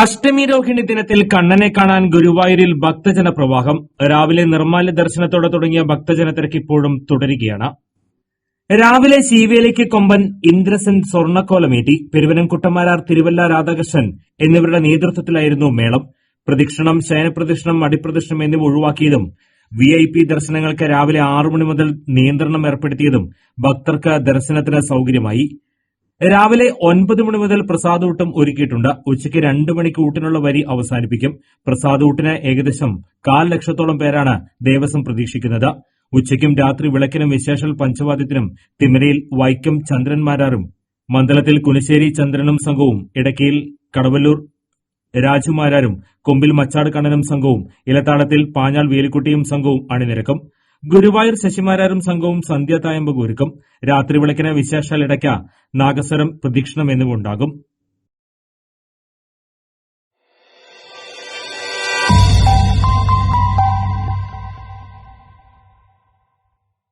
അഷ്ടമി രോഹിണി ദിനത്തിൽ കണ്ണനെ കാണാൻ ഗുരുവായൂരിൽ ഭക്തജന പ്രവാഹം. രാവിലെ നിർമ്മാല്യ ദർശനത്തോടെ തുടങ്ങിയ ഭക്തജന തിരക്ക് ഇപ്പോഴും തുടരുകയാണ്. രാവിലെ ശീവേലിക്ക് കൊമ്പൻ ഇന്ദ്രസൻ സ്വർണക്കോലമേറ്റി. പെരുവനംകുട്ടമാരാർ തിരുവല്ല രാധാകൃഷ്ണൻ എന്നിവരുടെ നേതൃത്വത്തിലായിരുന്നു മേളം. പ്രദക്ഷിണം ശയനപ്രദക്ഷിണം അടിപ്രദക്ഷിണം എന്നിവ ഒഴിവാക്കിയതും വി ഐ പി ദർശനങ്ങൾക്ക് രാവിലെ ആറു മണി മുതൽ നിയന്ത്രണം ഏർപ്പെടുത്തിയതും ഭക്തർക്ക് ദർശനത്തിന് സൌകര്യമായി. രാവിലെ ഒൻപത് മണി മുതൽ പ്രസാദൂട്ടം ഒരുക്കിയിട്ടുണ്ട്. ഉച്ചയ്ക്ക് രണ്ട് മണിക്ക് ഊട്ടിനുള്ള വരി അവസാനിപ്പിക്കും. പ്രസാദൂട്ടിന് ഏകദേശം കാൽ ലക്ഷത്തോളം പേരാണ് ദേവസ്വം പ്രതീക്ഷിക്കുന്നത്. ഉച്ചയ്ക്കും രാത്രി വിളക്കിനും വിശേഷൽ പഞ്ചവാദ്യത്തിനും തിമരയിൽ വൈക്കം ചന്ദ്രന്മാരാറും മണ്ഡലത്തിൽ കുനിശ്ശേരി ചന്ദ്രനും സംഘവും ഇടയ്ക്കയിൽ കടവല്ലൂർ രാജുമാരാരും കൊമ്പിൽ മച്ചാട് കണ്ണനും സംഘവും ഇലത്താടത്തിൽ പാഞ്ഞാൾ വേലിക്കുട്ടിയും സംഘവും അണിനിരക്കും. ഗുരുവായൂർ ശശിമാരാരും സംഘവും സന്ധ്യാതായമ്പ ഒരുക്കും. രാത്രി വിളക്കിന് വിശേഷാൽ ഇടയ്ക്ക നാഗസ്വരം പ്രദക്ഷിണം എന്നിവ ഉണ്ടാകും.